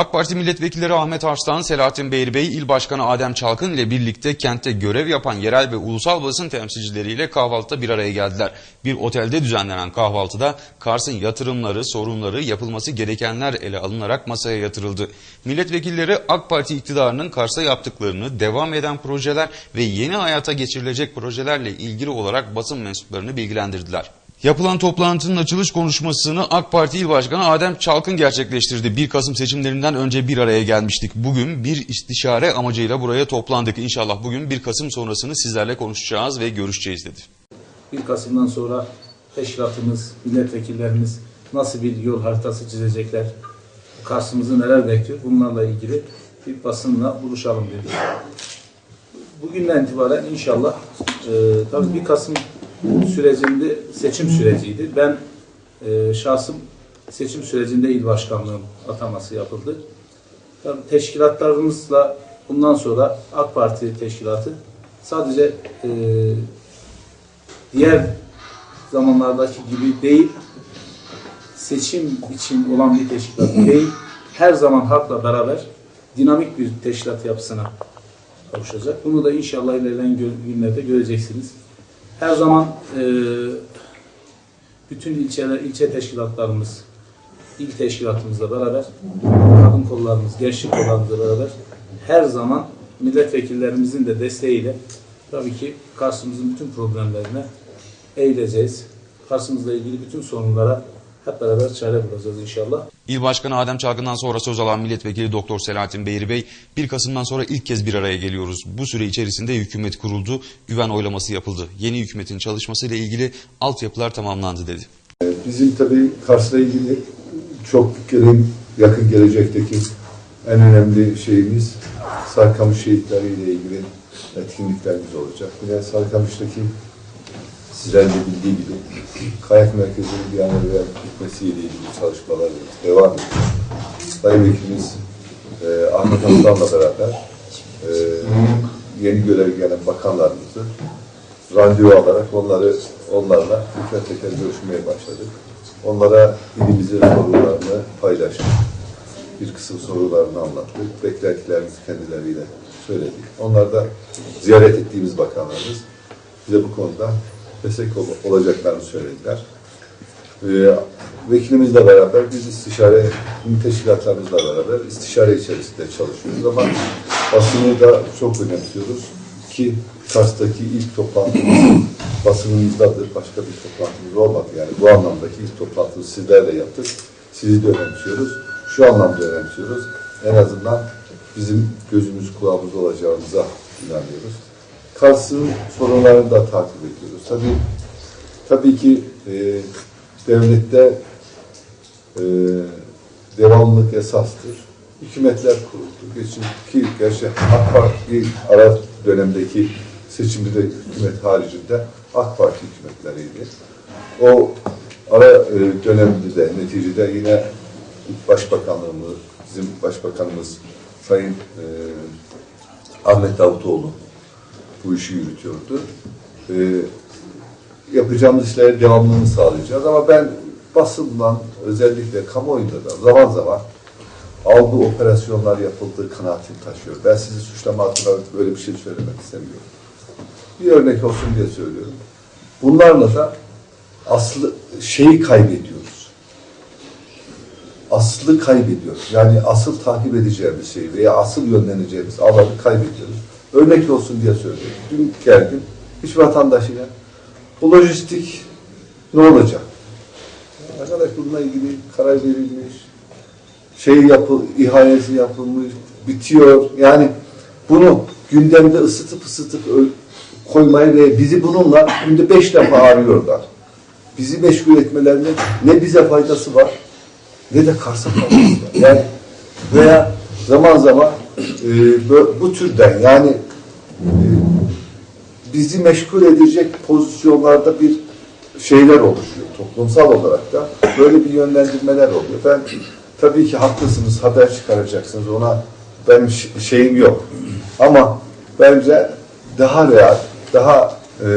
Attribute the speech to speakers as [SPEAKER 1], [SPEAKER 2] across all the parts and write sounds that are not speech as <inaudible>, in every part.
[SPEAKER 1] AK Parti milletvekilleri Ahmet Arslan, Selahattin Beyri Bey, İl Başkanı Adem Çalkın ile birlikte kentte görev yapan yerel ve ulusal basın temsilcileriyle kahvaltıda bir araya geldiler. Bir otelde düzenlenen kahvaltıda Kars'ın yatırımları, sorunları, yapılması gerekenler ele alınarak masaya yatırıldı. Milletvekilleri AK Parti iktidarının Kars'a yaptıklarını, devam eden projeler ve yeni hayata geçirilecek projelerle ilgili olarak basın mensuplarını bilgilendirdiler. Yapılan toplantının açılış konuşmasını AK Parti İl Başkanı Adem Çalkın gerçekleştirdi. 1 Kasım seçimlerinden önce bir araya gelmiştik. Bugün bir istişare amacıyla buraya toplandık. İnşallah bugün 1 Kasım sonrasını sizlerle konuşacağız ve görüşeceğiz dedi.
[SPEAKER 2] 1 Kasım'dan sonra teşkilatımız, milletvekillerimiz nasıl bir yol haritası çizecekler, karşımızı neler bekliyor bunlarla ilgili bir basınla buluşalım dedik. Bugünden itibaren inşallah e, tabii 1 Kasım sürecinde seçim süreciydi. Ben e, şahsım seçim sürecinde il başkanlığım ataması yapıldı. Tabii teşkilatlarımızla bundan sonra AK Parti teşkilatı sadece e, diğer zamanlardaki gibi değil, seçim için olan bir teşkilat değil, her zaman halkla beraber dinamik bir teşkilat yapısına kavuşacak. Bunu da inşallah ilerleyen günlerde göreceksiniz. Her zaman e, bütün ilçeler, ilçe teşkilatlarımız, il teşkilatımızla beraber, kadın kollarımız, gençlik kollarımızla beraber her zaman milletvekillerimizin de desteğiyle tabii ki Kars'ımızın bütün problemlerine eğileceğiz. Kars'ımızla ilgili bütün sorunlara hep beraber çare bulacağız inşallah.
[SPEAKER 1] İl Başkanı Adem Çalkın'dan sonra söz alan milletvekili Doktor Selahattin Beyri Bey, 1 Kasım'dan sonra ilk kez bir araya geliyoruz. Bu süre içerisinde hükümet kuruldu, güven oylaması yapıldı. Yeni hükümetin çalışmasıyla ilgili altyapılar tamamlandı dedi.
[SPEAKER 3] Bizim tabii Kars'la ilgili çok gelin, yakın gelecekteki en önemli şeyimiz Sarkamış şehitleriyle ilgili etkinliklerimiz olacak. Yine Sarkamış'taki sizlerin de bildiği gibi kayak merkezinin bir an evvel gitmesiyle ilgili çalışmalar devam ediyor. Sayın Vekilimiz e, Ahmet Aslan'la beraber e, yeni görev gelen bakanlarımızı randevu alarak onları onlarla teker teker görüşmeye başladık. Onlara ilimizin sorularını paylaştık. Bir kısım sorularını anlattık. Beklentilerimizi kendileriyle söyledik. Onlar da ziyaret ettiğimiz bakanlarımız bize bu konuda destek ol- olacaklarını söylediler. Ee, vekilimizle beraber biz istişare, teşkilatlarımızla beraber istişare içerisinde çalışıyoruz ama basını da çok önemsiyoruz ki Kars'taki ilk toplantımız <laughs> basınımızdadır. Başka bir toplantımız olmadı. Yani bu anlamdaki ilk toplantımızı sizlerle yaptık. Sizi de önemsiyoruz. Şu anlamda önemsiyoruz. En azından bizim gözümüz kulağımız olacağımıza inanıyoruz. Kars'ın sorunlarını da takip ediyoruz. Tabii tabii ki e, devlette e, devamlılık esastır. Hükümetler kuruldu. Geçin ki gerçi AK Parti ara dönemdeki seçimde de hükümet haricinde AK Parti hükümetleriydi. O ara e, dönemde de neticede yine Başbakanlığımız, bizim Başbakanımız Sayın e, Ahmet Davutoğlu bu işi yürütüyordu. E, yapacağımız işlerin devamlılığını sağlayacağız ama ben basından özellikle kamuoyunda da zaman zaman algı operasyonlar yapıldığı kanaatini taşıyor. Ben sizi suçlama adına böyle bir şey söylemek istemiyorum. Bir örnek olsun diye söylüyorum. Bunlarla da aslı şeyi kaybediyoruz. Aslı kaybediyoruz. Yani asıl takip edeceğimiz şey veya asıl yönleneceğimiz alanı kaybediyoruz. Örnek olsun diye söylüyorum. Dün geldim. Hiç vatandaşıyla bu lojistik ne olacak? Arkadaş bununla ilgili karar verilmiş, şey yapı, ihalesi yapılmış, bitiyor. Yani bunu gündemde ısıtıp ısıtıp koymayı ve bizi bununla günde beş defa arıyorlar. Bizi meşgul etmelerinde ne bize faydası var ne de Kars'a faydası var. Yani veya zaman zaman e, bu, bu türden yani e, bizi meşgul edecek pozisyonlarda bir şeyler oluşuyor. Toplumsal olarak da böyle bir yönlendirmeler oluyor. Ben tabii ki haklısınız, haber çıkaracaksınız. Ona benim ş- şeyim yok. Ama bence daha real, daha e,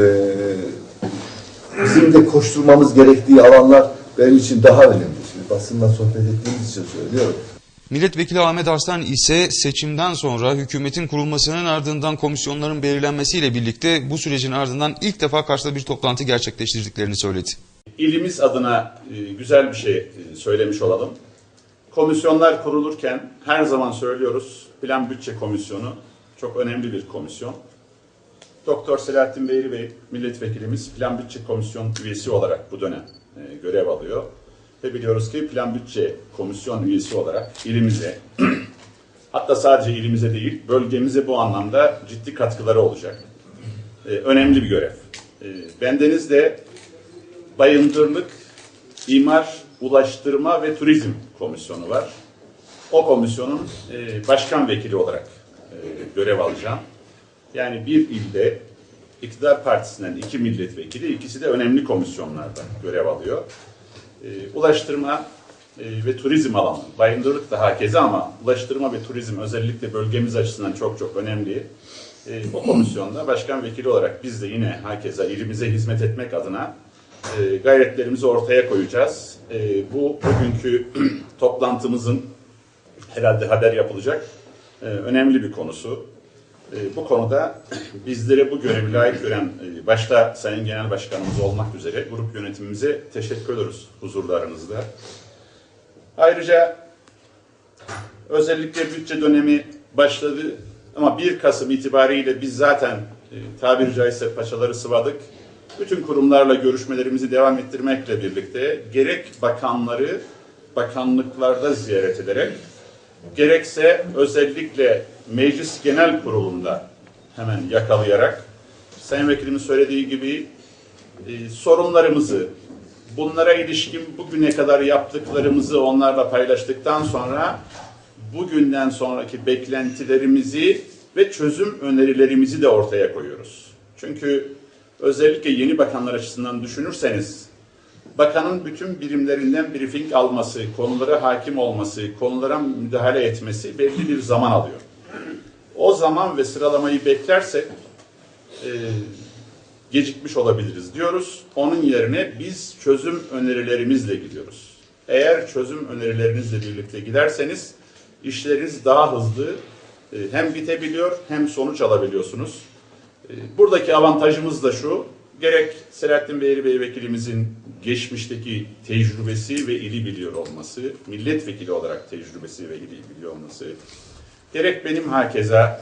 [SPEAKER 3] bizim de koşturmamız gerektiği alanlar benim için daha önemli. Şimdi basınla sohbet ettiğimiz için söylüyorum.
[SPEAKER 1] Milletvekili Ahmet Arslan ise seçimden sonra hükümetin kurulmasının ardından komisyonların belirlenmesiyle birlikte bu sürecin ardından ilk defa Kars'ta bir toplantı gerçekleştirdiklerini söyledi.
[SPEAKER 4] İlimiz adına e, güzel bir şey e, söylemiş olalım. Komisyonlar kurulurken her zaman söylüyoruz Plan Bütçe Komisyonu çok önemli bir komisyon. Doktor Selahattin Beyri Bey milletvekilimiz Plan Bütçe Komisyon üyesi olarak bu dönem e, görev alıyor. Ve biliyoruz ki Plan Bütçe Komisyon üyesi olarak ilimize <clears throat> hatta sadece ilimize değil bölgemize bu anlamda ciddi katkıları olacak. E, önemli bir görev. E, bendeniz de Bayındırlık, İmar, Ulaştırma ve Turizm Komisyonu var. O komisyonun e, başkan vekili olarak e, görev alacağım. Yani bir ilde iktidar partisinden iki milletvekili, ikisi de önemli komisyonlarda görev alıyor. E, ulaştırma e, ve turizm alanı, bayındırlık da hakeza ama ulaştırma ve turizm özellikle bölgemiz açısından çok çok önemli. E, o komisyonda başkan vekili olarak biz de yine hakeza ilimize hizmet etmek adına e, gayretlerimizi ortaya koyacağız. E, bu bugünkü <clears throat> toplantımızın herhalde haber yapılacak e, önemli bir konusu. E, bu konuda <clears throat> bizlere bu görevi layık gören e, başta Sayın Genel Başkanımız olmak üzere grup yönetimimize teşekkür ediyoruz huzurlarınızda. Ayrıca özellikle bütçe dönemi başladı ama 1 Kasım itibariyle biz zaten e, tabiri caizse paçaları sıvadık. Bütün kurumlarla görüşmelerimizi devam ettirmekle birlikte gerek bakanları bakanlıklarda ziyaret ederek gerekse özellikle Meclis Genel Kurulu'nda hemen yakalayarak Sayın Vekilimin söylediği gibi e, sorunlarımızı, bunlara ilişkin bugüne kadar yaptıklarımızı onlarla paylaştıktan sonra bugünden sonraki beklentilerimizi ve çözüm önerilerimizi de ortaya koyuyoruz. Çünkü özellikle yeni bakanlar açısından düşünürseniz bakanın bütün birimlerinden briefing alması, konulara hakim olması, konulara müdahale etmesi belli bir zaman alıyor. O zaman ve sıralamayı beklersek e, gecikmiş olabiliriz diyoruz. Onun yerine biz çözüm önerilerimizle gidiyoruz. Eğer çözüm önerilerinizle birlikte giderseniz işleriniz daha hızlı e, hem bitebiliyor hem sonuç alabiliyorsunuz. E, Buradaki avantajımız da şu, gerek Selahattin Beyli Bey vekilimizin geçmişteki tecrübesi ve ili biliyor olması, milletvekili olarak tecrübesi ve ili biliyor olması, gerek benim hakeza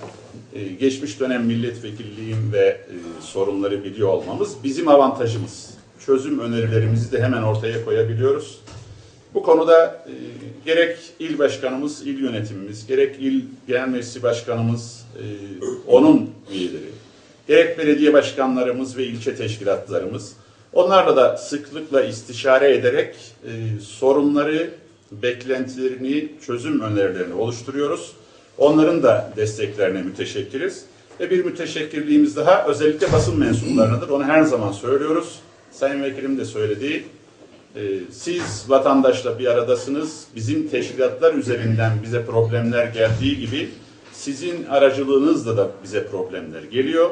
[SPEAKER 4] e, geçmiş dönem milletvekilliğim ve e, sorunları biliyor olmamız bizim avantajımız. Çözüm önerilerimizi de hemen ortaya koyabiliyoruz. Bu konuda e, gerek il başkanımız, il yönetimimiz, gerek il genel meclisi başkanımız, onun üyeleri, gerek belediye başkanlarımız ve ilçe teşkilatlarımız, onlarla da sıklıkla istişare ederek sorunları, beklentilerini, çözüm önerilerini oluşturuyoruz. Onların da desteklerine müteşekkiriz. Ve bir müteşekkirliğimiz daha özellikle basın mensuplarınadır. Onu her zaman söylüyoruz. Sayın Vekilim de söylediği ee, siz vatandaşla bir aradasınız. Bizim teşkilatlar üzerinden bize problemler geldiği gibi sizin aracılığınızla da bize problemler geliyor.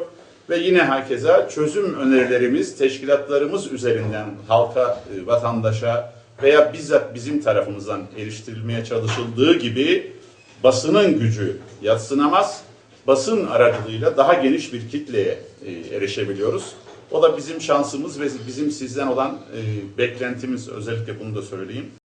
[SPEAKER 4] Ve yine hakeza çözüm önerilerimiz teşkilatlarımız üzerinden halka, e, vatandaşa veya bizzat bizim tarafımızdan eriştirilmeye çalışıldığı gibi basının gücü yatsınamaz. Basın aracılığıyla daha geniş bir kitleye e, erişebiliyoruz. O da bizim şansımız ve bizim sizden olan e, beklentimiz özellikle bunu da söyleyeyim.